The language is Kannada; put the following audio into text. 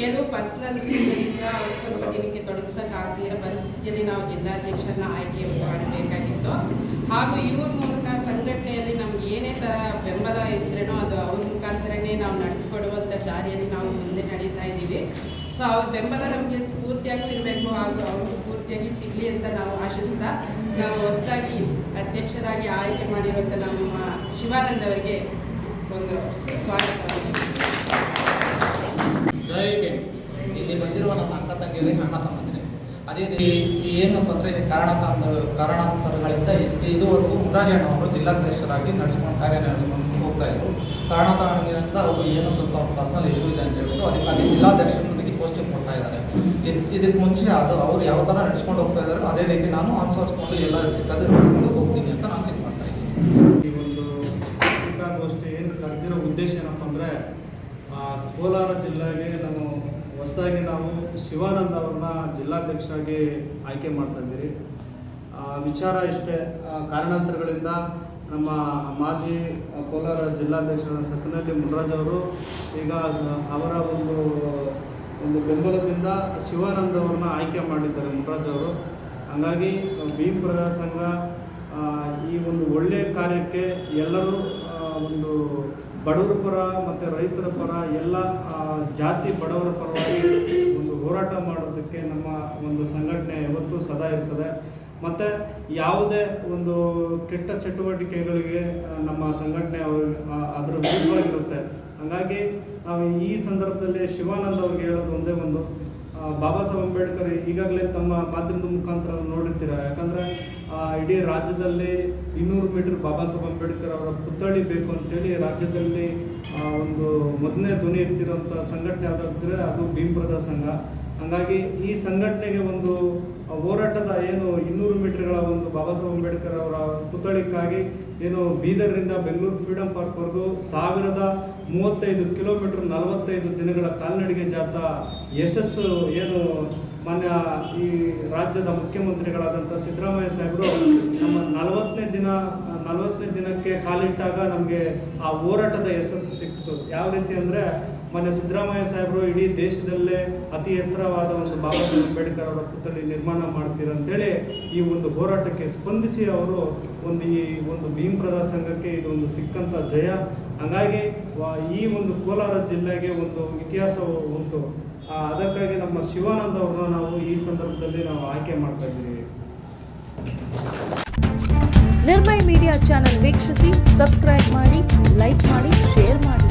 ಕೆಲವು ಪರ್ಸನಲ್ ರೀಸನ್ನಿಂದ ಸ್ವಲ್ಪ ದಿನಕ್ಕೆ ತೊಡಗಿಸೋಕ್ಕಾಗಲಿರೋ ಪರಿಸ್ಥಿತಿಯಲ್ಲಿ ನಾವು ಜಿಲ್ಲಾಧ್ಯಕ್ಷರನ್ನ ಆಯ್ಕೆ ಮಾಡಬೇಕಾಗಿತ್ತು. ಹಾಗೂ ಇವ್ರ ಮೂಲಕ ಸಂಘಟನೆಯಲ್ಲಿ ನಮ್ಗೆ ಏನೇ ಥರ ಬೆಂಬಲ ಇದ್ರೇನೋ ಅದು ಅವ್ರ ಮುಖಾಂತರನೇ ನಾವು ನಡೆಸ್ಕೊಡುವಂಥ ದಾರಿಯಲ್ಲಿ ನಾವು ಮುಂದೆ ನಡೀತಾ ಇದ್ದೀವಿ. ಸೊ ಅವ್ರ ಬೆಂಬಲ ನಮಗೆ ಸ್ಫೂರ್ತಿಯಾಗಿ ಇರಬೇಕು ಹಾಗೂ ಅವ್ರಿಗೆ ಸ್ಫೂರ್ತಿಯಾಗಿ ಸಿಗಲಿ ಅಂತ ನಾವು ಆಶಿಸ್ತಾ ನಾವು ಹೊಸದಾಗಿ ಅಧ್ಯಕ್ಷರಾಗಿ ಆಯ್ಕೆ ಮಾಡಿರುವಂಥ ನಮ್ಮ ಶಿವಾನಂದ್ ಅವರಿಗೆ ಒಂದು ಸ್ವಾಗತ. ನಮ್ಮ ನನ್ನ ತಮ್ಮಂದಿರೆ ಅದೇ ರೀತಿ ಏನು ಅಂತಂದ್ರೆ ಕಾರಣಾಂತರ ಕಾರಣಾಂತರಗಳಿಂದ ಇದುವರೆಗೂ ಮುರಾಜಣ್ಣ ಅವರು ಜಿಲ್ಲಾಧ್ಯಕ್ಷರಾಗಿ ನಡೆಸ್ಕೊಂಡು, ಕಾರ್ಯ ನಡೆಸ್ಕೊಂಡು ಹೋಗ್ತಾ ಇದ್ರು. ಕಾರಣಾಂತರಗಳಿಂದ ಅವರು ಏನು ಸ್ವಲ್ಪ ಪರ್ಸನಲ್ ಇಶ್ಯೂ ಇದೆ ಅಂತ ಹೇಳ್ಬಿಟ್ಟು ಅದಕ್ಕಾಗಿ ಜಿಲ್ಲಾಧ್ಯಕ್ಷರಿಗೆ ಪೋಸ್ಟಿಂಗ್ ಕೊಡ್ತಾ ಇದ್ದಾರೆ. ಇದಕ್ಕೆ ಮುಂಚೆ ಅದು ಅವ್ರು ಯಾವ ಥರ ನಡೆಸ್ಕೊಂಡು ಹೋಗ್ತಾ ಇದ್ದಾರೋ ಅದೇ ರೀತಿ ನಾನು ಅನುಸರಿಸ್ಕೊಂಡು ಎಲ್ಲ ಸದಸ್ಯರು ಹೋಗ್ತೀನಿ ಅಂತ ನಾನು ಇದು ಮಾಡ್ತಾ ಇದ್ದೀನಿ. ಈ ಒಂದು ಪತ್ರಿಕಾಗೋಷ್ಠಿ ಏನು ಕರೆದಿರೋ ಉದ್ದೇಶ ಏನಪ್ಪ ಅಂದರೆ ಕೋಲಾರ ಜಿಲ್ಲೆಗೆ ನಾವು ಹೊಸದಾಗಿ ನಾವು ಶಿವಾನಂದ ಅವ್ರನ್ನ ಜಿಲ್ಲಾಧ್ಯಕ್ಷರಾಗಿ ಆಯ್ಕೆ ಮಾಡ್ತಾ ಇದ್ದೀರಿ. ವಿಚಾರ ಇಷ್ಟೇ ಕಾರಣಾಂತರಗಳಿಂದ ನಮ್ಮ ಮಾಜಿ ಕೋಲಾರ ಜಿಲ್ಲಾಧ್ಯಕ್ಷರಾದ ಸತ್ತನಹಳ್ಳಿ ಮುನರಾಜ್ ಅವರು ಈಗ ಅವರ ಒಂದು ಒಂದು ಬೆಂಬಲದಿಂದ ಶಿವಾನಂದ ಅವ್ರನ್ನ ಆಯ್ಕೆ ಮಾಡಿದ್ದಾರೆ ಮುನರಾಜ್ ಅವರು. ಹಾಗಾಗಿ, ಭೀಮ್ ಪ್ರಜಾ ಸಂಘ ಈ ಒಂದು ಒಳ್ಳೆಯ ಕಾರ್ಯಕ್ಕೆ ಎಲ್ಲರೂ ಒಂದು ಬಡವರ ಪರ ಮತ್ತು ರೈತರ ಪರ ಎಲ್ಲ ಜಾತಿ ಬಡವರ ಪರವಾಗಿ ಒಂದು ಹೋರಾಟ ಮಾಡೋದಕ್ಕೆ ನಮ್ಮ ಒಂದು ಸಂಘಟನೆ ಯಾವತ್ತೂ ಸದಾ ಇರ್ತದೆ. ಮತ್ತು ಯಾವುದೇ ಒಂದು ಕೆಟ್ಟ ಚಟುವಟಿಕೆಗಳಿಗೆ ನಮ್ಮ ಸಂಘಟನೆ ಅವ್ರ ಅದರ ವಿರುದ್ಧವಾಗಿರುತ್ತೆ. ಹಾಗಾಗಿ ನಾವು ಈ ಸಂದರ್ಭದಲ್ಲಿ ಶಿವಾನಂದ್ ಅವ್ರಿಗೆ ಹೇಳೋದು ಒಂದೇ ಒಂದು ಬಾಬಾ ಸಾಹೇಬ್ ಅಂಬೇಡ್ಕರ್ ಈಗಾಗಲೇ ತಮ್ಮ ಮಾಧ್ಯಮದ ಮುಖಾಂತರ ನೋಡಿರ್ತೀರ? ಇಡೀ ರಾಜ್ಯದಲ್ಲಿ ಇನ್ನೂರು ಮೀಟರ್ ಬಾಬಾ ಸಾಹೇಬ್ ಅಂಬೇಡ್ಕರ್ ಅವರ ಪುತ್ಥಳಿ ಬೇಕು ಅಂತೇಳಿ ರಾಜ್ಯದಲ್ಲಿ ಒಂದು ಮೊದಲನೇ ಧ್ವನಿ ಎತ್ತಿರೋಂಥ ಸಂಘಟನೆ ಯಾವುದಾದ್ರೆ ಅದು ಭೀಮ್ಪ್ರದ ಸಂಘ. ಹಾಗಾಗಿ ಈ ಸಂಘಟನೆಗೆ ಒಂದು ಹೋರಾಟದ ಏನು ಇನ್ನೂರು ಮೀಟರ್ಗಳ ಒಂದು ಬಾಬಾ ಸಾಹೇಬ್ ಅಂಬೇಡ್ಕರ್ ಅವರ ಪುತ್ಥಳಿಕ್ಕಾಗಿ ಏನು ಬೀದರ್ನಿಂದ ಬೆಂಗಳೂರು ಫ್ರೀಡಂ ಪಾರ್ಕ್ವರೆಗೂ ಸಾವಿರದ ಮೂವತ್ತೈದು ಕಿಲೋಮೀಟರ್ ನಲವತ್ತೈದು ದಿನಗಳ ಕಾಲ್ನಡಿಗೆ ಜಾಥಾ ಯಶಸ್ಸು ಏನು ಮಾನ್ಯ ಈ ರಾಜ್ಯದ ಮುಖ್ಯಮಂತ್ರಿಗಳಾದಂಥ ಸಿದ್ದರಾಮಯ್ಯ ಸಾಹೇಬರು ನಮ್ಮ ನಲವತ್ತನೇ ದಿನ, ನಲವತ್ತನೇ ದಿನಕ್ಕೆ ಕಾಲಿಟ್ಟಾಗ ನಮಗೆ ಆ ಹೋರಾಟದ ಯಶಸ್ಸು ಸಿಕ್ತು ಯಾವ ರೀತಿ ಅಂದರೆ ಮೊನ್ನೆ ಸಿದ್ದರಾಮಯ್ಯ ಸಾಹೇಬರು ಇಡೀ ದೇಶದಲ್ಲೇ ಅತಿ ಎತ್ತರವಾದ ಒಂದು ಬಾಬಾ ಸಾಹೇಬ್ ಅಂಬೇಡ್ಕರ್ ಅವರ ಪುತ್ಥಳಿ ನಿರ್ಮಾಣ ಮಾಡ್ತೀರಂತೇಳಿ ಈ ಒಂದು ಹೋರಾಟಕ್ಕೆ ಸ್ಪಂದಿಸಿ ಅವರು ಒಂದು ಈ ಒಂದು ಭೀಮ್ಪ್ರದ ಸಂಘಕ್ಕೆ ಇದೊಂದು ಸಿಕ್ಕಂಥ ಜಯ. ಹಾಗಾಗಿ ಈ ಒಂದು ಕೋಲಾರ ಜಿಲ್ಲೆಗೆ ಒಂದು ಇತಿಹಾಸ ಉಂಟು. ಅದಕ್ಕಾಗಿ ನಮ್ಮ ಶಿವಾನಂದ ಅವ್ರನ್ನ ನಾವು ಈ ಸಂದರ್ಭದಲ್ಲಿ ನಾವು ಆಯ್ಕೆ ಮಾಡ್ತಾ ಇದ್ದೀವಿ. ನಿರ್ಮಯ ಮೀಡಿಯಾ ಚಾನೆಲ್ ವೀಕ್ಷಿಸಿ, ಸಬ್ಸ್ಕ್ರೈಬ್ ಮಾಡಿ, ಲೈಕ್ ಮಾಡಿ, ಶೇರ್ ಮಾಡಿ.